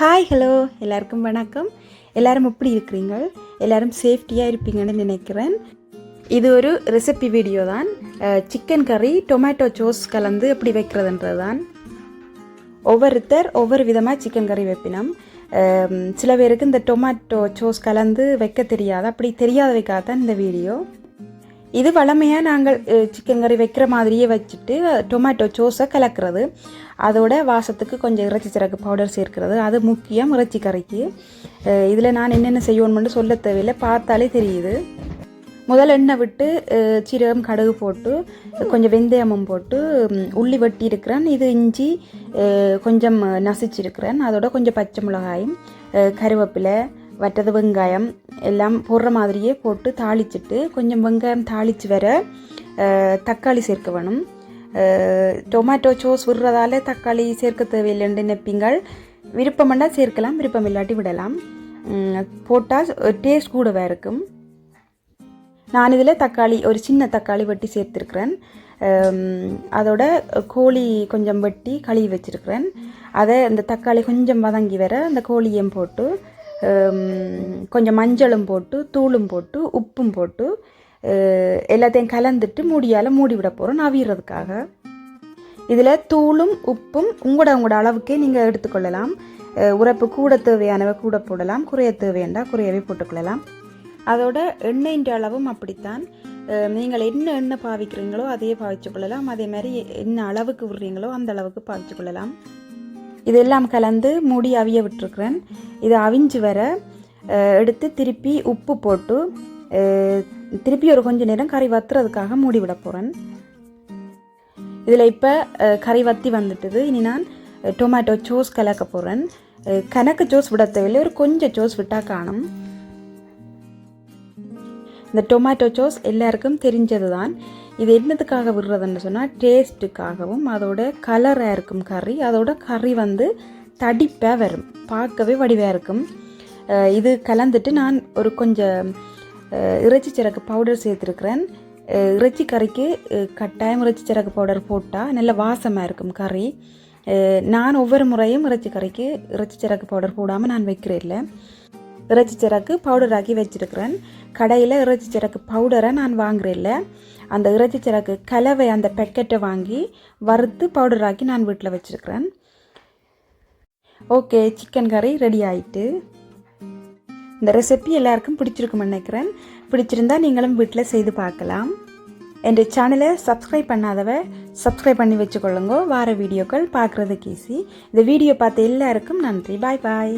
Hi hello எல்லாருக்கும் வணக்கம். எல்லாரும் எப்படி இருக்கிறீங்க? எல்லாரும் சேஃப்டியாக இருப்பீங்கன்னு நினைக்கிறேன். இது ஒரு ரெசிபி வீடியோ தான். சிக்கன் கறி டொமேட்டோ சோஸ் கலந்து எப்படி வைக்கிறதுன்றது தான் ஒவ்வொருத்தர் ஒவ்வொரு விதமாக சிக்கன் கறி வைப்பினோம். சில பேருக்கு இந்த டொமேட்டோ சோஸ் கலந்து வைக்க தெரியாது. அப்படி தெரியாத வைக்காதான் இந்த வீடியோ இது வழமையாக நாங்கள் சிக்கன் கறி வைக்கிற மாதிரியே வச்சுட்டு டொமேட்டோ சோஸை கலக்கிறது. அதோட வாசத்துக்கு கொஞ்சம் இறைச்சி சிறகு பவுடர் சேர்க்கிறது. அது முக்கியம் இறைச்சி கறிக்கு. இதில் நான் என்னென்ன செய்யணும்னு சொல்ல தேவையில்லை. பார்த்தாலே தெரியுது. முதல்ல எண்ணெய் விட்டு சீரகம் கடுகு போட்டு கொஞ்சம் வெந்தயமும் போட்டு உள்ளி வெட்டி இருக்கிறேன் இது இஞ்சி கொஞ்சம் நசிச்சிருக்கிறேன். அதோட கொஞ்சம் பச்சை மிளகாயும் கருவேப்பிலை வட்டது வெங்காயம் எல்லாம் போடுற மாதிரியே போட்டு தாளிச்சிட்டு கொஞ்சம் வெங்காயம் தாளித்து வர தக்காளி சேர்க்க வேணும். டொமேட்டோ சோஸ் விடுறதால தக்காளி சேர்க்க தேவையில்லைன்னு நினைப்பீங்கள். விருப்பம்னா சேர்க்கலாம் விருப்பம் இல்லாட்டி விடலாம். போட்டால் டேஸ்ட் கூடவே இருக்கும். நான் இதில் தக்காளி ஒரு சின்ன தக்காளி வெட்டி சேர்த்துருக்குறேன். அதோட கோழி கொஞ்சம் வெட்டி கழுவி வச்சுருக்கிறேன். அதை அந்த தக்காளி கொஞ்சம் வதங்கி வர அந்த கோழியும் போட்டு கொஞ்சம் மஞ்சளும் போட்டு தூளும் போட்டு உப்பும் போட்டு எல்லாத்தையும் கலந்துட்டு மூடியால் மூடிவிட போகிறோம் நவிடுறதுக்காக இதில் தூளும் உப்பும் உங்களோட உங்களோட அளவுக்கே நீங்கள் எடுத்துக்கொள்ளலாம். அஹ், கூட தேவையானவை கூட போடலாம். குறைய தேவையாண்டா குறையவே போட்டுக்கொள்ளலாம். அதோட எண்ணெயின் அளவும் அப்படித்தான். நீங்கள் என்ன எண்ணெய் பாவிக்கிறீங்களோ அதையே பாவிச்சு கொள்ளலாம். அதே மாதிரி என்ன அளவுக்கு விடுறீங்களோ அந்த அளவுக்கு பாவிச்சு கொள்ளலாம். இதெல்லாம் கலந்து மூடி அவிய விட்டுருக்குறேன். இது அவிஞ்சு வர எடுத்து திருப்பி உப்பு போட்டு திருப்பி ஒரு கொஞ்ச நேரம் கறி வத்துறதுக்காக மூடி விட போகிறேன் இதில் இப்போ கறி வத்தி வந்துட்டுது. இனி நான் டொமேட்டோ சோஸ் கலக்க போகிறேன் கணக்கு சோஸ் விட தேவையில்லை. ஒரு கொஞ்சம் சோஸ் விட்டால் காணும். இந்த டொமேட்டோ சோஸ் எல்லாருக்கும் தெரிஞ்சது தான் இது என்னத்துக்காக விடுறதுன்னு சொன்னால் டேஸ்ட்டுக்காகவும் அதோட கலராக இருக்கும் கறி அதோட கறி வந்து தடிப்பாக வரும். பார்க்கவே வடிவாக இருக்கும். இது கலந்துட்டு நான் ஒரு கொஞ்சம் இறைச்சி சிறகு பவுடர் சேர்த்துருக்குறேன். இறைச்சி கறிக்கு கட்டாயம் இறைச்சி சிறகு பவுடர் போட்டால் நல்ல வாசமாக இருக்கும் கறி நான் ஒவ்வொரு முறையும் இறைச்சி கறிக்கு இறைச்சி சிறகு பவுடர் போடாமல் நான் வைக்கிறேன் இல்லை. இறைச்சி சிறகு பவுடர் ஆக்கி வச்சிருக்கிறேன். கடையில் இறைச்சி சிறகு பவுடரை நான் வாங்குறேன்ல அந்த இறைச்சி சிறகு கலவை அந்த பெக்கெட்டை வாங்கி வறுத்து பவுடர் ஆக்கி நான் வீட்டில் வச்சுருக்கிறேன். ஓகே சிக்கன் கறி ரெடி ஆயிட்டு. இந்த ரெசிபி எல்லாருக்கும் பிடிச்சிருக்கும்னு நினைக்கிறேன். பிடிச்சிருந்தா நீங்களும் வீட்டில் செய்து பார்க்கலாம். என் சேனலை சப்ஸ்கிரைப் பண்ணாதவ சப்ஸ்கிரைப் பண்ணி வச்சுக்கொள்ளுங்க. வார வீடியோக்கள் பார்க்குறதுக்கு ஈஸி இந்த வீடியோ பார்த்த எல்லாருக்கும் நன்றி. பாய் பாய்